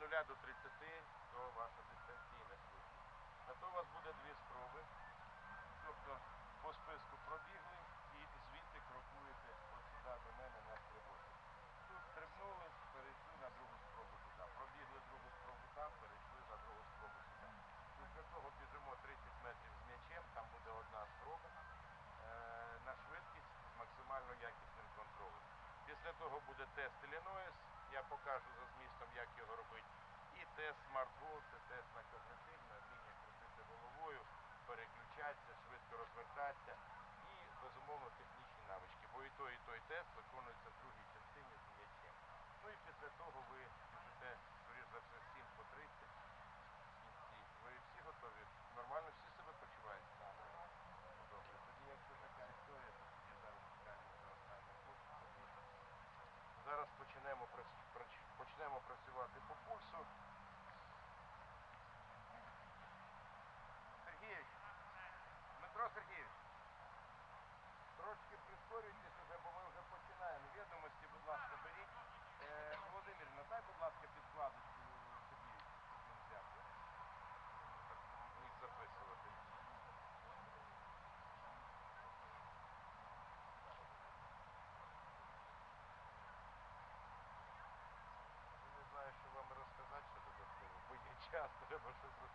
від 0 до 30 то ваша дистанційна швидкість. На то у вас буде дві спроби. Тобто по списку пробігли і звідти крокуєте сюди до мене на стрибочок. Тут стрибнули, перейшли на другу спробу туди. Пробігли другу спробу там, перейшли на другу спробу сюди. Після того біжимо 30 метрів з м'ячем, там буде одна спроба е, на швидкість з максимально якісним контролем. Після того буде тест Іллінойс, я покажу за як його робити. І тест Smart Goal, це тест на когнитивне, вміння крутити головою, переключатися, швидко розвертатися і, безумовно, технічні навички. Бо і той, і той тест виконується в другій частині з м'ячем. Ну і після того ви services